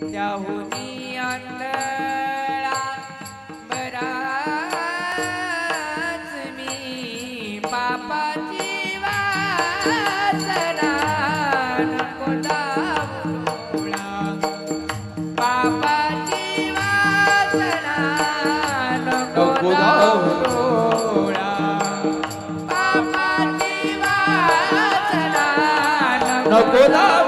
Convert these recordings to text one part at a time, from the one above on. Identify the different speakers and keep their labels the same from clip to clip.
Speaker 1: त्याहुनी आंधळा बराच मी पापाची वासना नको दावडा पापाची वासना नको दावडा पापाची वासना नको दाव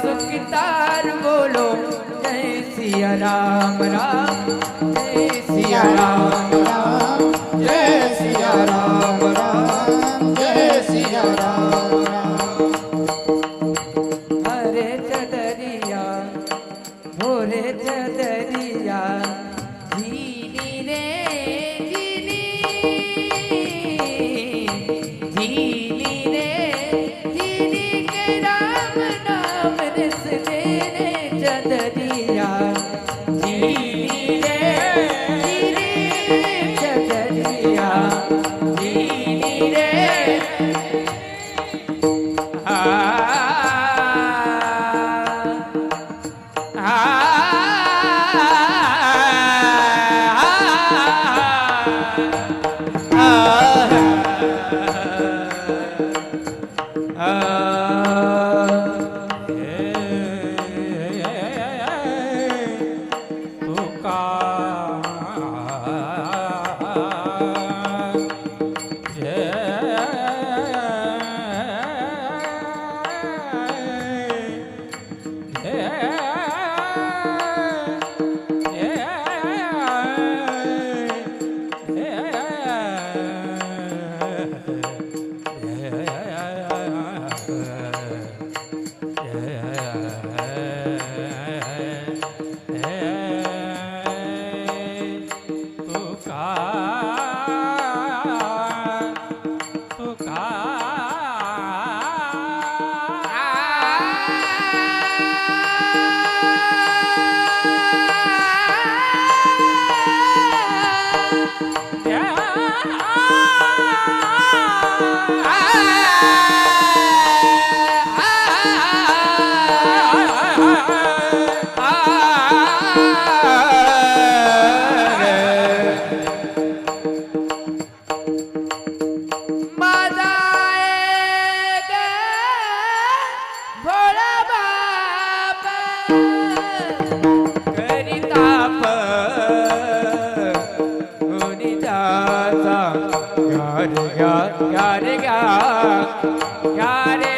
Speaker 1: સુખતાર બોલો જય સિયા રામ રામ જય સિયા Ram the 야 ya ya ya ya